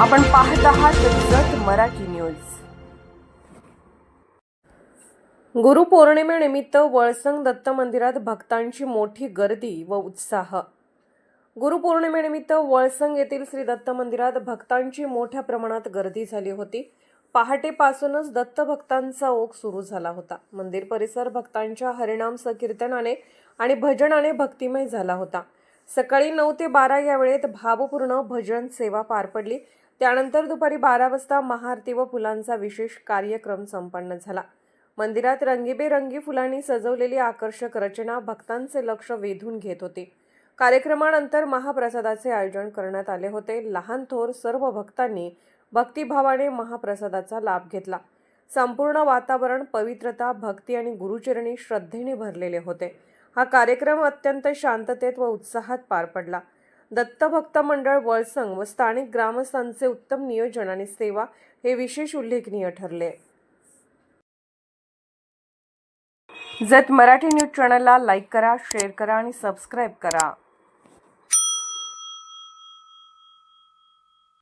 आपण पाहत आहात जत मराठी न्यूज. गुरुपौर्णिमेनिमित्त वळसंग दत्त मंदिरात भक्तांची मोठी गर्दी व उत्साह. गुरुपौर्णिमेनिमित्त वळसंग येथील श्री दत्त मंदिरात भक्तांची मोठ्या प्रमाणात गर्दी झाली होती. पहाटेपासूनच दत्त भक्तांचा ओघ सुरू झाला होता. मंदिर परिसर भक्तांच्या हरिणाम संकीर्तनाने आणि भजनाने भक्तिमय झाला होता. सकाळी नऊ ते बारा या वेळेत भावपूर्ण भजन सेवा पार पडली. त्यानंतर दुपारी बारा वाजता महाआरती व फुलांचा विशेष कार्यक्रम संपन्न झाला. मंदिरात रंगीबेरंगी फुलांनी सजवलेली आकर्षक रचना भक्तांचे लक्ष वेधून घेत होती. कार्यक्रमानंतर महाप्रसादाचे आयोजन करण्यात आले होते. लहान थोर सर्व भक्तांनी भक्तिभावाने महाप्रसादाचा लाभ घेतला. संपूर्ण वातावरण पवित्रता भक्ती आणि गुरुचरणी श्रद्धेने भरलेले होते. हा कार्यक्रम अत्यंत शांततेत व उत्साहात पार पडला. दत्तभक्त मंडळ वळसंग व स्थानिक ग्रामस्थांचे उत्तम नियोजन आणि सेवा हे विशेष उल्लेखनीय ठरले. जत मराठी न्यूज चॅनलला लाईक करा शेअर करा आणि सबस्क्राईब करा.